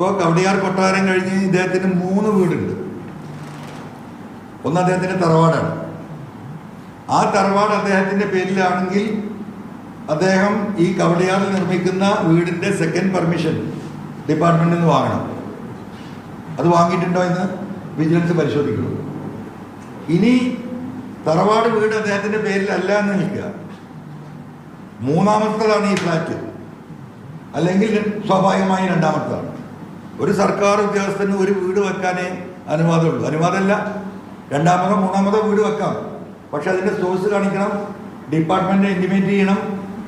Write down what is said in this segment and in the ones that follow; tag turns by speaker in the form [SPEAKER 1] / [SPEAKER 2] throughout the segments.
[SPEAKER 1] ഇപ്പോൾ കവടിയാർ കൊട്ടാരം കഴിഞ്ഞ് ഇദ്ദേഹത്തിന് മൂന്ന് വീടുണ്ട്. ഒന്ന് അദ്ദേഹത്തിന്റെ തറവാടാണ്. ആ തറവാട് അദ്ദേഹത്തിന്റെ പേരിലാണെങ്കിൽ അദ്ദേഹം ഈ കവടിയാറിൽ നിർമ്മിക്കുന്ന വീടിന്റെ സെക്കൻഡ് പെർമിഷൻ ഡിപ്പാർട്ട്മെന്റിൽ നിന്ന് വാങ്ങണം. അത് വാങ്ങിയിട്ടുണ്ടോ എന്ന് വിജിലൻസ് പരിശോധിക്കണം. ഇനി തറവാട് വീട് അദ്ദേഹത്തിന്റെ പേരിലല്ല എന്ന് നിൽക്കുക. മൂന്നാമത്തതാണ് ഈ ഫ്ലാറ്റ് അല്ലെങ്കിൽ സ്വാഭാവികമായി രണ്ടാമത്തതാണ്. ഒരു സർക്കാർ ഉദ്യോഗസ്ഥന് ഒരു വീട് വെക്കാനേ അനുവാദമുള്ളൂ. അനുവാദമല്ല രണ്ടാമതോ മൂന്നാമതോ വീട് വെക്കാം. പക്ഷെ അതിന്റെ സോഴ്സ് കാണിക്കണം ഡിപ്പാർട്ട്മെന്റ് ഇന്റിമേറ്റ് ചെയ്യണം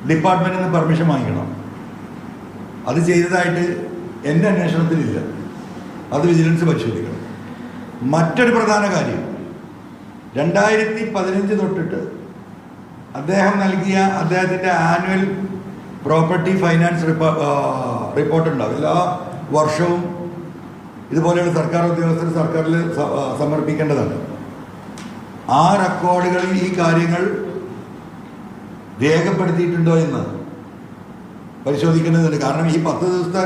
[SPEAKER 1] ഡിപ്പാർട്ട്മെന്റിൽ നിന്ന് പെർമിഷൻ വാങ്ങിക്കണം. അത് ചെയ്തതായിട്ട് എന്റെ അന്വേഷണത്തിലില്ല. അത് വിജിലൻസ് പരിശോധിക്കണം. മറ്റൊരു പ്രധാന കാര്യം രണ്ടായിരത്തി പതിനഞ്ച് തൊട്ടിട്ട് അദ്ദേഹം നൽകിയ അദ്ദേഹത്തിന്റെ annual property finance repo report ഉണ്ടാവും. എല്ലാ വർഷവും ഇതുപോലെയുള്ള സർക്കാർ ഉദ്യോഗസ്ഥർ സർക്കാരിൽ സമർപ്പിക്കേണ്ടതാണ്. ആ റെക്കോർഡുകളിൽ ഈ കാര്യങ്ങൾ രേഖപ്പെടുത്തിയിട്ടുണ്ടോ എന്ന് പരിശോധിക്കേണ്ടതുണ്ട്. കാരണം ഈ പത്ത് ദിവസത്തെ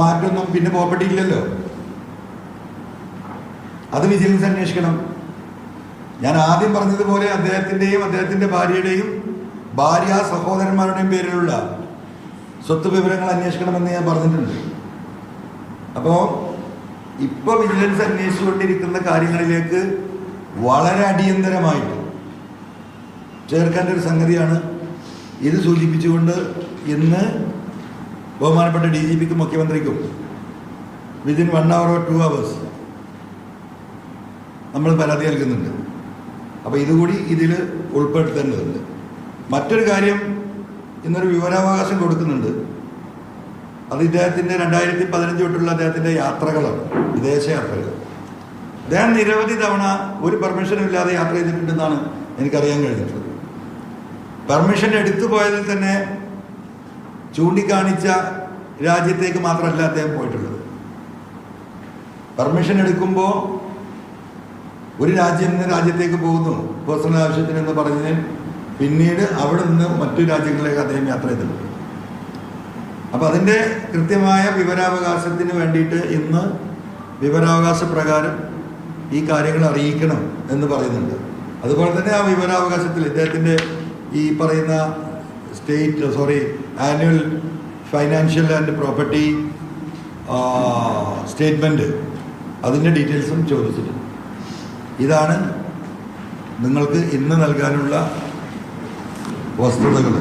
[SPEAKER 1] മാറ്റമൊന്നും പിന്നെ പ്രോപ്പർട്ടി ഇല്ലല്ലോ അത് വിജിലൻസ് അന്വേഷിക്കണം. ഞാൻ ആദ്യം പറഞ്ഞതുപോലെ അദ്ദേഹത്തിന്റെയും അദ്ദേഹത്തിന്റെ ഭാര്യയുടെയും ഭാര്യ സഹോദരന്മാരുടെയും പേരിലുള്ള സ്വത്ത് വിവരങ്ങൾ അന്വേഷിക്കണമെന്ന് ഞാൻ പറഞ്ഞിട്ടുണ്ട്. അപ്പോൾ ഇപ്പോൾ വിജിലൻസ് അന്വേഷിച്ചുകൊണ്ടിരിക്കുന്ന കാര്യങ്ങളിലേക്ക് വളരെ അടിയന്തരമായിട്ട് ചേർക്കേണ്ട ഒരു സംഗതിയാണ് ഇത് സൂചിപ്പിച്ചുകൊണ്ട് ഇന്ന് ബഹുമാനപ്പെട്ട ഡി ജി പിക്കും മുഖ്യമന്ത്രിക്കും within one hour or two hours നമ്മൾ പരാതി നൽകുന്നുണ്ട്. അപ്പോൾ ഇതുകൂടി ഇതിൽ ഉൾപ്പെടുത്തേണ്ടതുണ്ട്. മറ്റൊരു കാര്യം ഇന്നൊരു വിവരാവകാശം കൊടുക്കുന്നുണ്ട്. അത് ഇദ്ദേഹത്തിന്റെ രണ്ടായിരത്തി പതിനഞ്ച് തൊട്ടുള്ള അദ്ദേഹത്തിന്റെ യാത്രകളാണ് വിദേശ യാത്രകൾ അദ്ദേഹം നിരവധി തവണ ഒരു പെർമിഷനും ഇല്ലാതെ യാത്ര ചെയ്തിട്ടുണ്ടെന്നാണ് എനിക്കറിയാൻ കഴിഞ്ഞിട്ടുള്ളത്. പെർമിഷൻ എടുത്തു പോയതിൽ തന്നെ ചൂണ്ടിക്കാണിച്ച രാജ്യത്തേക്ക് മാത്രമല്ല അദ്ദേഹം പോയിട്ടുള്ളത്. പെർമിഷൻ എടുക്കുമ്പോൾ ഒരു രാജ്യം നിന്ന് രാജ്യത്തേക്ക് പോകുന്നു പേഴ്സണൽ ആവശ്യത്തിനെന്ന് പറഞ്ഞ് പിന്നീട് അവിടെ നിന്ന് മറ്റു രാജ്യങ്ങളിലേക്ക് അദ്ദേഹം യാത്ര ചെയ്തിട്ടുണ്ട്. അപ്പോൾ അതിന്റെ കൃത്യമായ വിവരാവകാശത്തിന് വേണ്ടിയിട്ട് ഇന്ന് വിവരാവകാശ പ്രകാരം ഈ കാര്യങ്ങൾ അറിയിക്കണം എന്ന് പറയുന്നുണ്ട്. അതുപോലെ തന്നെ ആ വിവരാവകാശത്തിൽ ഇദ്ദേഹത്തിന്റെ ഈ പറയുന്ന state sorry annual financial and property statement അതിന്റെ ഡീറ്റെയിൽസും ചോദിച്ചിട്ടുണ്ട്. ഇതാണ് നിങ്ങൾക്ക് ഇന്ന് നൽകാനുള്ള വസ്തുതകൾ.